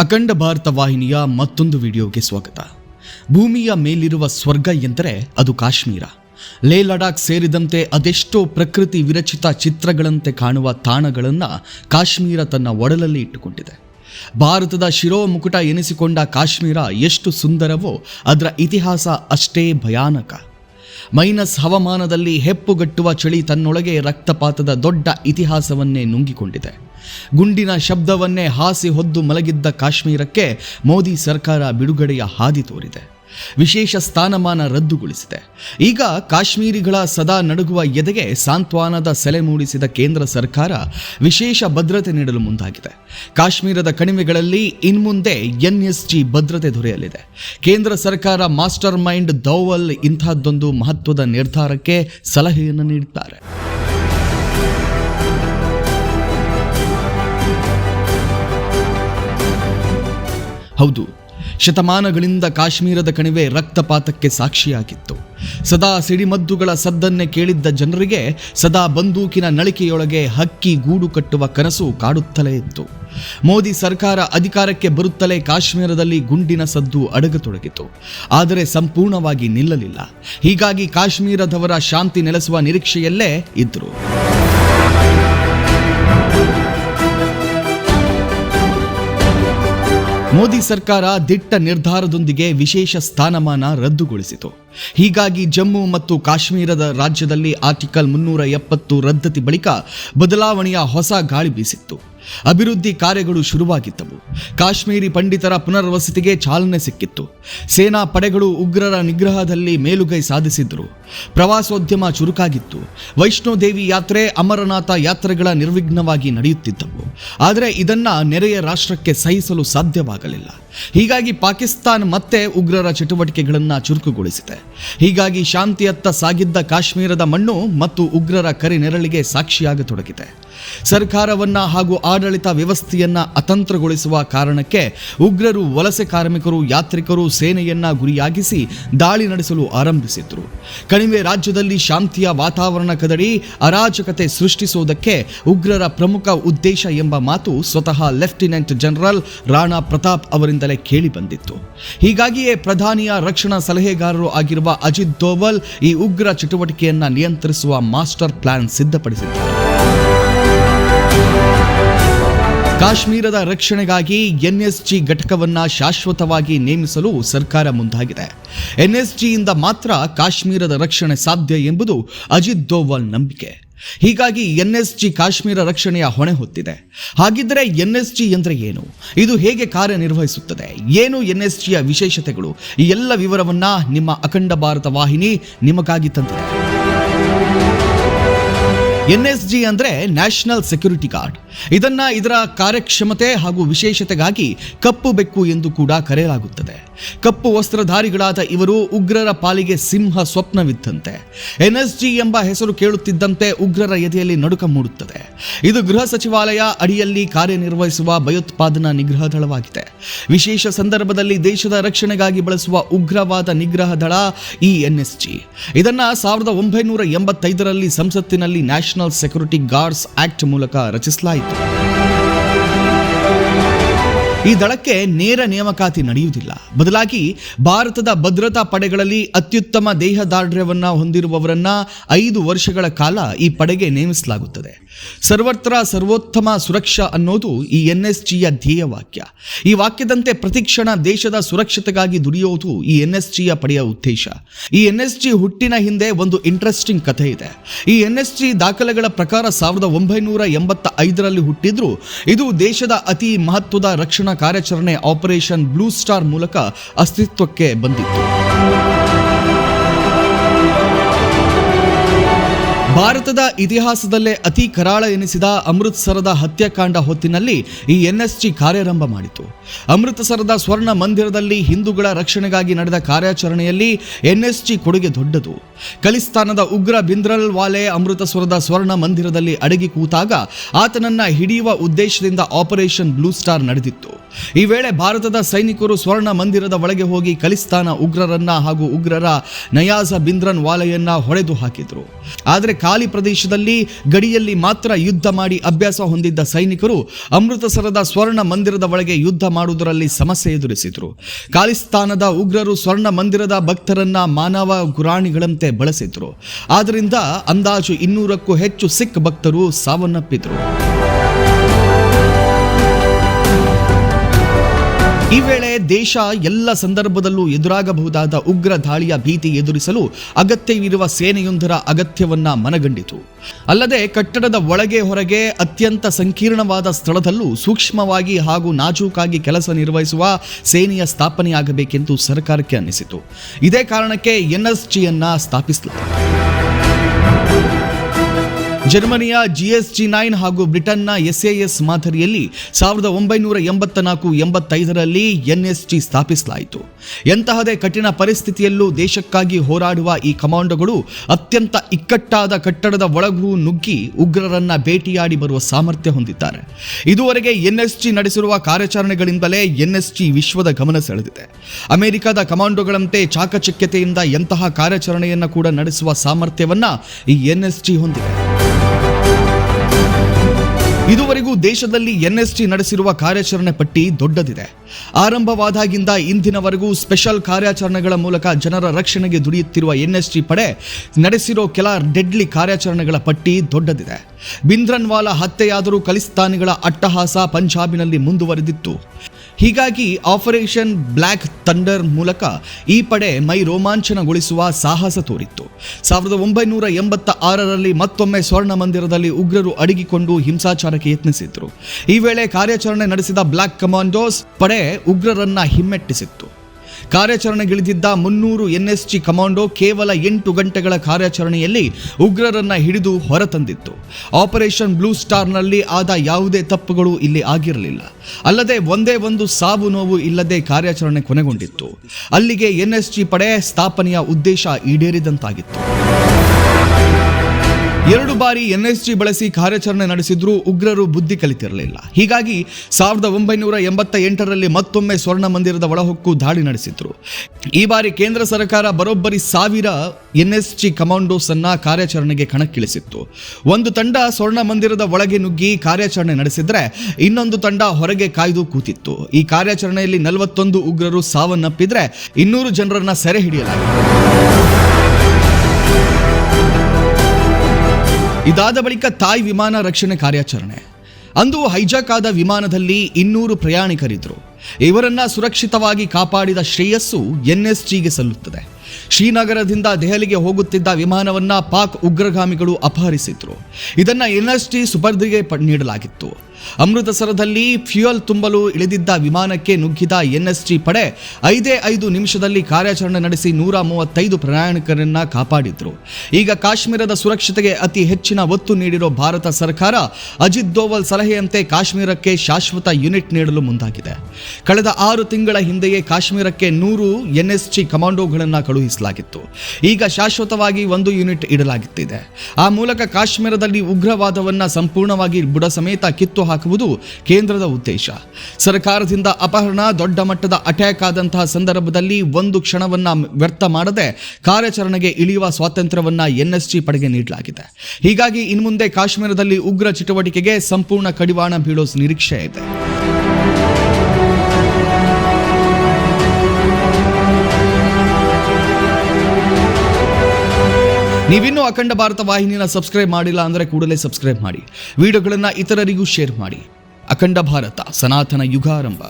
ಅಖಂಡ ಭಾರತ ವಾಹಿನಿಯ ಮತ್ತೊಂದು ವಿಡಿಯೋಗೆ ಸ್ವಾಗತ. ಭೂಮಿಯ ಮೇಲಿರುವ ಸ್ವರ್ಗ ಎಂದರೆ ಅದು ಕಾಶ್ಮೀರ. ಲೇ ಲಡಾಖ್ ಸೇರಿದಂತೆ ಅದೆಷ್ಟೋ ಪ್ರಕೃತಿ ವಿರಚಿತ ಚಿತ್ರಗಳಂತೆ ಕಾಣುವ ತಾಣಗಳನ್ನು ಕಾಶ್ಮೀರ ತನ್ನ ಒಡಲಲ್ಲಿ ಇಟ್ಟುಕೊಂಡಿದೆ. ಭಾರತದ ಶಿರೋಮುಕುಟ ಎನಿಸಿಕೊಂಡ ಕಾಶ್ಮೀರ ಎಷ್ಟು ಸುಂದರವೋ ಅದರ ಇತಿಹಾಸ ಅಷ್ಟೇ ಭಯಾನಕ. ಮೈನಸ್ ಹವಾಮಾನದಲ್ಲಿ ಹೆಪ್ಪುಗಟ್ಟುವ ಚಳಿ ತನ್ನೊಳಗೆ ರಕ್ತಪಾತದ ದೊಡ್ಡ ಇತಿಹಾಸವನ್ನೇ ನುಂಗಿಕೊಂಡಿದೆ. ಗುಂಡಿನ ಶಬ್ದವನ್ನೇ ಹಾಸಿ ಹೊದ್ದು ಮಲಗಿದ್ದ ಕಾಶ್ಮೀರಕ್ಕೆ ಮೋದಿ ಸರ್ಕಾರ ಬಿಡುಗಡೆಯ ಹಾದಿ ತೋರಿದೆ. ವಿಶೇಷ ಸ್ಥಾನಮಾನ ರದ್ದುಗೊಳಿಸಿದೆ. ಈಗ ಕಾಶ್ಮೀರಿಗಳ ಸದಾ ನಡುಗುವ ಎದೆಗೆ ಸಾಂತ್ವನದ ಸೆಲೆ ಮೂಡಿಸಿದ ಕೇಂದ್ರ ಸರ್ಕಾರ ವಿಶೇಷ ಭದ್ರತೆ ನೀಡಲು ಮುಂದಾಗಿದೆ. ಕಾಶ್ಮೀರದ ಕಣಿವೆಗಳಲ್ಲಿ ಇನ್ಮುಂದೆ ಎನ್ಎಸ್ಜಿ ಭದ್ರತೆ ದೊರೆಯಲಿದೆ. ಕೇಂದ್ರ ಸರ್ಕಾರ ಮಾಸ್ಟರ್ ಮೈಂಡ್ ದೌವಲ್ ಇಂತಹದ್ದೊಂದು ಮಹತ್ವದ ನಿರ್ಧಾರಕ್ಕೆ ಸಲಹೆಯನ್ನು ನೀಡಿದ್ದಾರೆ. ಹೌದು, ಶತಮಾನಗಳಿಂದ ಕಾಶ್ಮೀರದ ಕಣಿವೆ ರಕ್ತಪಾತಕ್ಕೆ ಸಾಕ್ಷಿಯಾಗಿತ್ತು. ಸದಾ ಸಿಡಿಮದ್ದುಗಳ ಸದ್ದನ್ನೇ ಕೇಳಿದ್ದ ಜನರಿಗೆ ಸದಾ ಬಂದೂಕಿನ ನಳಿಕೆಯೊಳಗೆ ಹಕ್ಕಿ ಗೂಡು ಕಟ್ಟುವ ಕನಸು ಕಾಡುತ್ತಲೇ ಇತ್ತು. ಮೋದಿ ಸರ್ಕಾರ ಅಧಿಕಾರಕ್ಕೆ ಬರುತ್ತಲೇ ಕಾಶ್ಮೀರದಲ್ಲಿ ಗುಂಡಿನ ಸದ್ದು ಅಡಗತೊಡಗಿತು. ಆದರೆ ಸಂಪೂರ್ಣವಾಗಿ ನಿಲ್ಲಲಿಲ್ಲ. ಹೀಗಾಗಿ ಕಾಶ್ಮೀರದವರ ಶಾಂತಿ ನೆಲೆಸುವ ನಿರೀಕ್ಷೆಯಲ್ಲೇ ಇದ್ರು ಮೋದಿ ಸರ್ಕಾರ ದಿಟ್ಟ ನಿರ್ಧಾರದೊಂದಿಗೆ ವಿಶೇಷ ಸ್ಥಾನಮಾನ ರದ್ದುಗೊಳಿಸಿತು. ಹೀಗಾಗಿ ಜಮ್ಮು ಮತ್ತು ಕಾಶ್ಮೀರದ ರಾಜ್ಯದಲ್ಲಿ ಆರ್ಟಿಕಲ್ ಮುನ್ನೂರ ಎಪ್ಪತ್ತು ರದ್ದತಿ ಬಳಿಕ ಬದಲಾವಣೆಯ ಹೊಸ ಗಾಳಿ ಬೀಸಿತ್ತು. ಅಭಿವೃದ್ಧಿ ಕಾರ್ಯಗಳು ಶುರುವಾಗಿದ್ದವು. ಕಾಶ್ಮೀರಿ ಪಂಡಿತರ ಪುನರ್ವಸತಿಗೆ ಚಾಲನೆ ಸಿಕ್ಕಿತ್ತು. ಸೇನಾ ಪಡೆಗಳು ಉಗ್ರರ ನಿಗ್ರಹದಲ್ಲಿ ಮೇಲುಗೈ ಸಾಧಿಸಿದ್ರು ಪ್ರವಾಸೋದ್ಯಮ ಚುರುಕಾಗಿತ್ತು. ವೈಷ್ಣೋದೇವಿ ಯಾತ್ರೆ ಅಮರನಾಥ ಯಾತ್ರೆಗಳ ನಿರ್ವಿಘ್ನವಾಗಿ ನಡೆಯುತ್ತಿದ್ದವು. ಆದರೆ ಇದನ್ನು ನೆರೆಯ ರಾಷ್ಟ್ರಕ್ಕೆ ಸಹಿಸಲು ಸಾಧ್ಯವಾಗಲಿಲ್ಲ. ಹೀಗಾಗಿ ಪಾಕಿಸ್ತಾನ್ ಮತ್ತೆ ಉಗ್ರರ ಚಟುವಟಿಕೆಗಳನ್ನು ಚುರುಕುಗೊಳಿಸಿದೆ. ಹೀಗಾಗಿ ಶಾಂತಿಯತ್ತ ಸಾಗಿದ್ದ ಕಾಶ್ಮೀರದ ಮಣ್ಣು ಮತ್ತು ಉಗ್ರರ ಕರಿ ನೆರಳಿಗೆ ಸಾಕ್ಷಿಯಾಗತೊಡಗಿದೆ. ಸರ್ಕಾರವನ್ನ ಹಾಗೂ ಆಡಳಿತ ವ್ಯವಸ್ಥೆಯನ್ನ ಅತಂತ್ರಗೊಳಿಸುವ ಕಾರಣಕ್ಕೆ ಉಗ್ರರು ವಲಸೆ ಕಾರ್ಮಿಕರು, ಯಾತ್ರಿಕರು ಸೇನೆಯನ್ನ ಗುರಿಯಾಗಿಸಿ ದಾಳಿ ನಡೆಸಲು ಆರಂಭಿಸಿದ್ರು. ಕಣಿವೆ ರಾಜ್ಯದಲ್ಲಿ ಶಾಂತಿಯ ವಾತಾವರಣ ಕದಡಿ ಅರಾಜಕತೆ ಸೃಷ್ಟಿಸುವುದಕ್ಕೆ ಉಗ್ರರ ಪ್ರಮುಖ ಉದ್ದೇಶ ಎಂಬ ಮಾತು ಸ್ವತಃ ಲೆಫ್ಟಿನೆಂಟ್ ಜನರಲ್ ರಾಣಾ ಪ್ರತಾಪ್ ಅವರಿಂದಲೇ ಕೇಳಿ ಬಂದಿತ್ತು. ಹೀಗಾಗಿಯೇ ಪ್ರಧಾನಿಯ ರಕ್ಷಣಾ ಸಲಹೆಗಾರರು ಆಗಿರುವ ಅಜಿತ್ ದೋವಲ್ ಈ ಉಗ್ರ ಚಟುವಟಿಕೆಯನ್ನ ನಿಯಂತ್ರಿಸುವ ಮಾಸ್ಟರ್ ಪ್ಲಾನ್ ಸಿದ್ಧಪಡಿಸಿದ್ದಾರೆ. ಕಾಶ್ಮೀರದ ರಕ್ಷಣೆಗಾಗಿ ಎನ್ಎಸ್ಜಿ ಘಟಕವನ್ನ ಶಾಶ್ವತವಾಗಿ ನೇಮಿಸಲು ಸರ್ಕಾರ ಮುಂದಾಗಿದೆ. ಎನ್ಎಸ್ಜಿಯಿಂದ ಮಾತ್ರ ಕಾಶ್ಮೀರದ ರಕ್ಷಣೆ ಸಾಧ್ಯ ಎಂಬುದು ಅಜಿತ್ ದೋವಲ್ ನಂಬಿಕೆ. ಹೀಗಾಗಿ ಎನ್ಎಸ್ಜಿ ಕಾಶ್ಮೀರ ರಕ್ಷಣೆಯ ಹೊಣೆ ಹೊತ್ತಿದೆ. ಹಾಗಿದ್ದರೆ ಜಿ ಎಂದರೆ ಏನು? ಇದು ಹೇಗೆ ಕಾರ್ಯನಿರ್ವಹಿಸುತ್ತದೆ? ಏನು ಎನ್ಎಸ್ಜಿಯ ವಿಶೇಷತೆಗಳು? ಈ ಎಲ್ಲ ವಿವರವನ್ನ ನಿಮ್ಮ ಅಖಂಡ ಭಾರತ ವಾಹಿನಿ ನಿಮಗಾಗಿ ತಂದಿದೆ. ಎನ್ಎಸ್ಜಿ ಅಂದ್ರೆ ನ್ಯಾಷನಲ್ ಸೆಕ್ಯೂರಿಟಿ ಗಾರ್ಡ್. ಇದನ್ನ ಇದರ ಕಾರ್ಯಕ್ಷಮತೆ ಹಾಗೂ ವಿಶೇಷತೆಗಾಗಿ ಕಪ್ಪು ಬೆಕ್ಕು ಎಂದು ಕೂಡ ಕರೆಯಲಾಗುತ್ತದೆ. ಕಪ್ಪು ವಸ್ತ್ರಧಾರಿಗಳಾದ ಇವರು ಉಗ್ರರ ಪಾಲಿಗೆ ಸಿಂಹ ಸ್ವಪ್ನವಿದ್ದಂತೆ. ಎನ್ಎಸ್ಜಿ ಎಂಬ ಹೆಸರು ಕೇಳುತ್ತಿದ್ದಂತೆ ಉಗ್ರರ ಎದೆಯಲ್ಲಿ ನಡುಕ ಮೂಡುತ್ತದೆ. ಇದು ಗೃಹ ಸಚಿವಾಲಯ ಅಡಿಯಲ್ಲಿ ಕಾರ್ಯನಿರ್ವಹಿಸುವ ಭಯೋತ್ಪಾದನಾ ನಿಗ್ರಹ ದಳವಾಗಿದೆ. ವಿಶೇಷ ಸಂದರ್ಭದಲ್ಲಿ ದೇಶದ ರಕ್ಷಣೆಗಾಗಿ ಬಳಸುವ ಉಗ್ರವಾದ ನಿಗ್ರಹ ದಳ ಈ ಎನ್ಎಸ್ಜಿ. ಇದನ್ನ ಸಾವಿರದ ಒಂಬೈನೂರ ಎಂಬತ್ತೈದರಲ್ಲಿ ಸಂಸತ್ತಿನಲ್ಲಿ ನ್ಯಾಷನಲ್ ಸೆಕ್ಯೂರಿಟಿ ಗಾರ್ಡ್ಸ್ ಆಕ್ಟ್ ಮೂಲಕ ರಚಿಸಲಾಯಿತು. ಈ ದಳಕ್ಕೆ ನೇರ ನೇಮಕಾತಿ ನಡೆಯುವುದಿಲ್ಲ. ಬದಲಾಗಿ ಭಾರತದ ಭದ್ರತಾ ಪಡೆಗಳಲ್ಲಿ ಅತ್ಯುತ್ತಮ ದೇಹದಾರ್ಢ್ಯವನ್ನ ಹೊಂದಿರುವವರನ್ನ ಐದು ವರ್ಷಗಳ ಕಾಲ ಈ ಪಡೆಗೆ ನೇಮಿಸಲಾಗುತ್ತದೆ. ಸರ್ವತ್ರ ಸರ್ವೋತ್ತಮ ಸುರಕ್ಷಾ ಅನ್ನೋದು ಈ ಎನ್ ಎಸ್ ಜಿಯ ಧ್ಯೇಯ ವಾಕ್ಯ. ಈ ವಾಕ್ಯದಂತೆ ಪ್ರತಿಕ್ಷಣ ದೇಶದ ಸುರಕ್ಷತೆಗಾಗಿ ದುಡಿಯುವುದು ಈ ಎನ್ ಎಸ್ ಜಿಯ ಪಡೆಯ ಉದ್ದೇಶ. ಈ ಎನ್ ಎಸ್ ಜಿ ಹುಟ್ಟಿನ ಹಿಂದೆ ಒಂದು ಇಂಟ್ರೆಸ್ಟಿಂಗ್ ಕಥೆ ಇದೆ. ಈ ಎನ್ ಎಸ್ ಜಿ ದಾಖಲೆಗಳ ಪ್ರಕಾರ ಸಾವಿರದ ಒಂಬೈನೂರ ಎಂಬತ್ತ ಐದರಲ್ಲಿ ಹುಟ್ಟಿದ್ರು. ಇದು ದೇಶದ ಅತಿ ಮಹತ್ವದ ರಕ್ಷಣಾ ಕಾರ್ಯಾಚರಣೆ ಆಪರೇಷನ್ ಬ್ಲೂ ಸ್ಟಾರ್ ಮೂಲಕ ಅಸ್ತಿತ್ವಕ್ಕೆ ಬಂದಿತ್ತು. ಭಾರತದ ಇತಿಹಾಸದಲ್ಲೇ ಅತಿ ಕರಾಳ ಎನಿಸಿದ ಅಮೃತಸರದ ಹತ್ಯಾಕಾಂಡ ಹೊತ್ತಿನಲ್ಲಿ ಈ ಎನ್ಎಸ್ಜಿ ಕಾರ್ಯಾರಂಭ ಮಾಡಿತು. ಅಮೃತಸರದ ಸ್ವರ್ಣ ಮಂದಿರದಲ್ಲಿ ಹಿಂದೂಗಳ ರಕ್ಷಣೆಗಾಗಿ ನಡೆದ ಕಾರ್ಯಾಚರಣೆಯಲ್ಲಿ ಎನ್ಎಸ್ಜಿ ಕೊಡುಗೆ ದೊಡ್ಡದು. ಖಲಿಸ್ತಾನದ ಉಗ್ರ ಬಿಂದ್ರಲ್ ವಾಲೆ ಅಮೃತಸರದ ಸ್ವರ್ಣ ಮಂದಿರದಲ್ಲಿ ಅಡಗಿ ಕೂತಾಗ ಆತನನ್ನ ಹಿಡಿಯುವ ಉದ್ದೇಶದಿಂದ ಆಪರೇಷನ್ ಬ್ಲೂ ಸ್ಟಾರ್ ನಡೆದಿತ್ತು. ಈ ವೇಳೆ ಭಾರತದ ಸೈನಿಕರು ಸ್ವರ್ಣ ಮಂದಿರದ ಒಳಗೆ ಹೋಗಿ ಖಲಿಸ್ತಾನ ಉಗ್ರರನ್ನ ಹಾಗೂ ಉಗ್ರರ ನಯಾಜ ಬಿಂದ್ರನ್ ವಾಲೆಯನ್ನ ಹೊಡೆದು ಹಾಕಿದ್ರು. ಆದರೆ ಖಾಲಿ ಪ್ರದೇಶದಲ್ಲಿ ಗಡಿಯಲ್ಲಿ ಮಾತ್ರ ಯುದ್ಧ ಮಾಡಿ ಅಭ್ಯಾಸ ಹೊಂದಿದ್ದ ಸೈನಿಕರು ಅಮೃತಸರದ ಸ್ವರ್ಣ ಮಂದಿರದ ಒಳಗೆ ಯುದ್ಧ ಮಾಡುವುದರಲ್ಲಿ ಸಮಸ್ಯೆ ಎದುರಿಸಿದರು. ಖಾಲಿಸ್ತಾನದ ಉಗ್ರರು ಸ್ವರ್ಣ ಮಂದಿರದ ಭಕ್ತರನ್ನ ಮಾನವ ಗುರಾಣಿಗಳಂತೆ ಬಳಸಿದ್ರು. ಆದ್ದರಿಂದ ಅಂದಾಜು ಇನ್ನೂರಕ್ಕೂ ಹೆಚ್ಚು ಸಿಖ್ ಭಕ್ತರು ಸಾವನ್ನಪ್ಪಿದ್ರು. ಈ ವೇಳೆ ದೇಶ ಎಲ್ಲ ಸಂದರ್ಭದಲ್ಲೂ ಎದುರಾಗಬಹುದಾದ ಉಗ್ರ ದಾಳಿಯ ಭೀತಿ ಎದುರಿಸಲು ಅಗತ್ಯವಿರುವ ಸೇನೆಯೊಂದರ ಅಗತ್ಯವನ್ನ ಮನಗಂಡಿತು. ಅಲ್ಲದೆ ಕಟ್ಟಡದ ಒಳಗೆ ಹೊರಗೆ ಅತ್ಯಂತ ಸಂಕೀರ್ಣವಾದ ಸ್ಥಳದಲ್ಲೂ ಸೂಕ್ಷ್ಮವಾಗಿ ಹಾಗೂ ನಾಜೂಕಾಗಿ ಕೆಲಸ ನಿರ್ವಹಿಸುವ ಸೇನೆಯ ಸ್ಥಾಪನೆಯಾಗಬೇಕೆಂದು ಸರ್ಕಾರಕ್ಕೆ ಅನ್ನಿಸಿತು. ಇದೇ ಕಾರಣಕ್ಕೆ ಎನ್ಎಸ್ಜಿಯನ್ನ ಸ್ಥಾಪಿಸಲಾಯಿತು ಜರ್ಮನಿಯ ಜಿಎಸ್ಜಿ ನೈನ್ ಹಾಗೂ ಬ್ರಿಟನ್ನ ಎಸ್ಎಎಸ್ ಮಾದರಿಯಲ್ಲಿ ಸಾವಿರದ ಒಂಬೈನೂರ ಎಂಬತ್ತ ನಾಲ್ಕು ಎಂಬತ್ತೈದರಲ್ಲಿ ಎನ್ಎಸ್ಜಿ ಸ್ಥಾಪಿಸಲಾಯಿತು. ಎಂತಹದೇ ಕಠಿಣ ಪರಿಸ್ಥಿತಿಯಲ್ಲೂ ದೇಶಕ್ಕಾಗಿ ಹೋರಾಡುವ ಈ ಕಮಾಂಡೋಗಳು ಅತ್ಯಂತ ಇಕ್ಕಟ್ಟಾದ ಕಟ್ಟಡದ ಒಳಗೂ ನುಗ್ಗಿ ಉಗ್ರರನ್ನ ಭೇಟಿಯಾಡಿ ಬರುವ ಸಾಮರ್ಥ್ಯ ಹೊಂದಿದ್ದಾರೆ. ಇದುವರೆಗೆ ಎನ್ಎಸ್ಜಿ ನಡೆಸಿರುವ ಕಾರ್ಯಾಚರಣೆಗಳಿಂದಲೇ ಎನ್ಎಸ್ಜಿ ವಿಶ್ವದ ಗಮನ ಸೆಳೆದಿದೆ. ಅಮೆರಿಕದ ಕಮಾಂಡೋಗಳಂತೆ ಚಾಕಚಕ್ಯತೆಯಿಂದ ಎಂತಹ ಕಾರ್ಯಾಚರಣೆಯನ್ನು ಕೂಡ ನಡೆಸುವ ಸಾಮರ್ಥ್ಯವನ್ನ ಈ ಎನ್ಎಸ್ಜಿ ಹೊಂದಿದೆ. ಇದುವರೆಗೂ ದೇಶದಲ್ಲಿ ಎನ್ಎಸ್ಟಿ ನಡೆಸಿರುವ ಕಾರ್ಯಾಚರಣೆ ಪಟ್ಟಿ ದೊಡ್ಡದಿದೆ. ಆರಂಭವಾದಾಗಿಂದ ಇಂದಿನವರೆಗೂ ಸ್ಪೆಷಲ್ ಕಾರ್ಯಾಚರಣೆಗಳ ಮೂಲಕ ಜನರ ರಕ್ಷಣೆಗೆ ದುಡಿಯುತ್ತಿರುವ ಎನ್ಎಸ್ಟಿ ಪಡೆ ನಡೆಸಿರೋ ಕೆಲ ಡೆಡ್ಲಿ ಕಾರ್ಯಾಚರಣೆಗಳ ಪಟ್ಟಿ ದೊಡ್ಡದಿದೆ. ಬಿಂದ್ರನ್ವಾಲಾ ಹತ್ಯೆಯಾದರೂ ಖಲಿಸ್ತಾನಿಗಳ ಅಟ್ಟಹಾಸ ಪಂಜಾಬಿನಲ್ಲಿ ಮುಂದುವರೆದಿತ್ತು. ಹೀಗಾಗಿ ಆಪರೇಷನ್ ಬ್ಲ್ಯಾಕ್ ಥಂಡರ್ ಮೂಲಕ ಈ ಪಡೆ ಮೈ ರೋಮಾಂಚನಗೊಳಿಸುವ ಸಾಹಸ ತೋರಿತ್ತು. ಸಾವಿರದ ಒಂಬೈನೂರ ಎಂಬತ್ತ ಆರರಲ್ಲಿ ಮತ್ತೊಮ್ಮೆ ಸ್ವರ್ಣ ಮಂದಿರದಲ್ಲಿ ಉಗ್ರರು ಅಡಗಿಕೊಂಡು ಹಿಂಸಾಚಾರಕ್ಕೆ ಯತ್ನಿಸಿದ್ರು. ಈ ವೇಳೆ ಕಾರ್ಯಾಚರಣೆ ನಡೆಸಿದ ಬ್ಲ್ಯಾಕ್ ಕಮಾಂಡೋಸ್ ಪಡೆ ಉಗ್ರರನ್ನ ಹಿಮ್ಮೆಟ್ಟಿಸಿತ್ತು. ಕಾರ್ಯಾಚರಣೆಗಿಳಿದಿದ್ದ ಮುನ್ನೂರು ಎನ್ಎಸ್ಜಿ ಕಮಾಂಡೋ ಕೇವಲ ಎಂಟು ಗಂಟೆಗಳ ಕಾರ್ಯಾಚರಣೆಯಲ್ಲಿ ಉಗ್ರರನ್ನ ಹಿಡಿದು ಹೊರತಂದಿತ್ತು. ಆಪರೇಷನ್ ಬ್ಲೂ ಸ್ಟಾರ್ನಲ್ಲಿ ಆದ ಯಾವುದೇ ತಪ್ಪುಗಳು ಇಲ್ಲಿ ಆಗಿರಲಿಲ್ಲ. ಅಲ್ಲದೆ ಒಂದೇ ಒಂದು ಸಾವು ನೋವು ಇಲ್ಲದೆ ಕಾರ್ಯಾಚರಣೆ ಕೊನೆಗೊಂಡಿತ್ತು. ಅಲ್ಲಿಗೆ ಎನ್ಎಸ್ಜಿ ಪಡೆ ಸ್ಥಾಪನೆಯ ಉದ್ದೇಶ ಈಡೇರಿದಂತಾಗಿತ್ತು. ಎರಡು ಬಾರಿ ಎನ್ಎಸ್ಜಿ ಬಳಸಿ ಕಾರ್ಯಾಚರಣೆ ನಡೆಸಿದ್ರೂ ಉಗ್ರರು ಬುದ್ಧಿ ಕಲಿತಿರಲಿಲ್ಲ. ಹೀಗಾಗಿ ಸಾವಿರದ ಒಂಬೈನೂರ ಎಂಬತ್ತ ಎಂಟರಲ್ಲಿ ಮತ್ತೊಮ್ಮೆ ಸ್ವರ್ಣ ಮಂದಿರದ ಒಳಹೊಕ್ಕು ದಾಳಿ ನಡೆಸಿದ್ರು. ಈ ಬಾರಿ ಕೇಂದ್ರ ಸರ್ಕಾರ ಬರೋಬ್ಬರಿ ಸಾವಿರ ಎನ್ಎಸ್ಜಿ ಕಮಾಂಡೋಸ್ ಅನ್ನ ಕಾರ್ಯಾಚರಣೆಗೆ ಕಣಕ್ಕಿಳಿಸಿತ್ತು. ಒಂದು ತಂಡ ಸ್ವರ್ಣ ಮಂದಿರದ ಒಳಗೆ ನುಗ್ಗಿ ಕಾರ್ಯಾಚರಣೆ ನಡೆಸಿದ್ರೆ ಇನ್ನೊಂದು ತಂಡ ಹೊರಗೆ ಕಾಯ್ದು ಕೂತಿತ್ತು. ಈ ಕಾರ್ಯಾಚರಣೆಯಲ್ಲಿ ನಲವತ್ತೊಂದು ಉಗ್ರರು ಸಾವನ್ನಪ್ಪಿದ್ರೆ ಇನ್ನೂರು ಜನರನ್ನ ಸೆರೆ ಹಿಡಿಯಲಾಗಿದೆ. ಇದಾದ ಬಳಿಕ ತಾಯ್ ವಿಮಾನ ರಕ್ಷಣೆ ಕಾರ್ಯಾಚರಣೆ. ಅಂದು ಹೈಜಾಕ್ ಆದ ವಿಮಾನದಲ್ಲಿ ಇನ್ನೂರು ಪ್ರಯಾಣಿಕರಿದ್ರು ಇವರನ್ನ ಸುರಕ್ಷಿತವಾಗಿ ಕಾಪಾಡಿದ ಶ್ರೇಯಸ್ಸು ಎನ್ಎಸ್ಜಿಗೆ ಸಲ್ಲುತ್ತದೆ. ಶ್ರೀನಗರದಿಂದ ದೆಹಲಿಗೆ ಹೋಗುತ್ತಿದ್ದ ವಿಮಾನವನ್ನ ಪಾಕ್ ಉಗ್ರಗಾಮಿಗಳು ಅಪಹರಿಸಿದ್ರು. ಇದನ್ನ ಎನ್ಎಸ್ಟಿ ಸುಪರ್ದಿಗೆ ನೀಡಲಾಗಿತ್ತು. ಅಮೃತಸರದಲ್ಲಿ ಫ್ಯೂಯಲ್ ತುಂಬಲು ಇಳಿದಿದ್ದ ವಿಮಾನಕ್ಕೆ ನುಗ್ಗಿದ ಎನ್ಎಸ್ಟಿ ಪಡೆ ಐದೇ ಐದು ನಿಮಿಷದಲ್ಲಿ ಕಾರ್ಯಾಚರಣೆ ನಡೆಸಿ ನೂರ ಮೂವತ್ತೈದು ಪ್ರಯಾಣಿಕರನ್ನ ಕಾಪಾಡಿದ್ರು. ಈಗ ಕಾಶ್ಮೀರದ ಸುರಕ್ಷತೆಗೆ ಅತಿ ಹೆಚ್ಚಿನ ಒತ್ತು ನೀಡಿರೋ ಭಾರತ ಸರ್ಕಾರ ಅಜಿತ್ ದೋವಲ್ ಸಲಹೆಯಂತೆ ಕಾಶ್ಮೀರಕ್ಕೆ ಶಾಶ್ವತ ಯೂನಿಟ್ ನೀಡಲು ಮುಂದಾಗಿದೆ. ಕಳೆದ ಆರು ತಿಂಗಳ ಹಿಂದೆಯೇ ಕಾಶ್ಮೀರಕ್ಕೆ ನೂರು ಎನ್ಎಸ್ಜಿ ಕಮಾಂಡೋಗಳನ್ನು ಕಳುಹಿಸಲಾಗಿತ್ತು. ಈಗ ಶಾಶ್ವತವಾಗಿ ಒಂದು ಯೂನಿಟ್ ಇಡಲಾಗುತ್ತಿದೆ. ಆ ಮೂಲಕ ಕಾಶ್ಮೀರದಲ್ಲಿ ಉಗ್ರವಾದವನ್ನ ಸಂಪೂರ್ಣವಾಗಿ ಬುಡ ಸಮೇತ ಕಿತ್ತು ಹಾಕುವುದು ಕೇಂದ್ರದ ಉದ್ದೇಶ. ಸರ್ಕಾರದಿಂದ ಅಪಹರಣ, ದೊಡ್ಡ ಮಟ್ಟದ ಅಟ್ಯಾಕ್ ಆದಂತಹ ಸಂದರ್ಭದಲ್ಲಿ ಒಂದು ಕ್ಷಣವನ್ನ ವ್ಯರ್ಥ ಮಾಡದೆ ಕಾರ್ಯಾಚರಣೆಗೆ ಇಳಿಯುವ ಸ್ವಾತಂತ್ರ್ಯವನ್ನ ಎನ್ಎಸ್ಜಿ ಪಡೆಗೆ ನೀಡಲಾಗಿದೆ. ಹೀಗಾಗಿ ಇನ್ಮುಂದೆ ಕಾಶ್ಮೀರದಲ್ಲಿ ಉಗ್ರ ಚಟುವಟಿಕೆಗೆ ಸಂಪೂರ್ಣ ಕಡಿವಾಣ ಬೀಳೋ ನಿರೀಕ್ಷೆ ಇದೆ. ನೀವಿನ್ನೂ ಅಖಂಡ ಭಾರತ ವಾಹಿನಿನ ಸಬ್ಸ್ಕ್ರೈಬ್ ಮಾಡಿಲ್ಲ ಅಂದರೆ ಕೂಡಲೇ ಸಬ್ಸ್ಕ್ರೈಬ್ ಮಾಡಿ. ವಿಡಿಯೋಗಳನ್ನು ಇತರರಿಗೂ ಶೇರ್ ಮಾಡಿ. ಅಖಂಡ ಭಾರತ, ಸನಾತನ ಯುಗಾರಂಭ.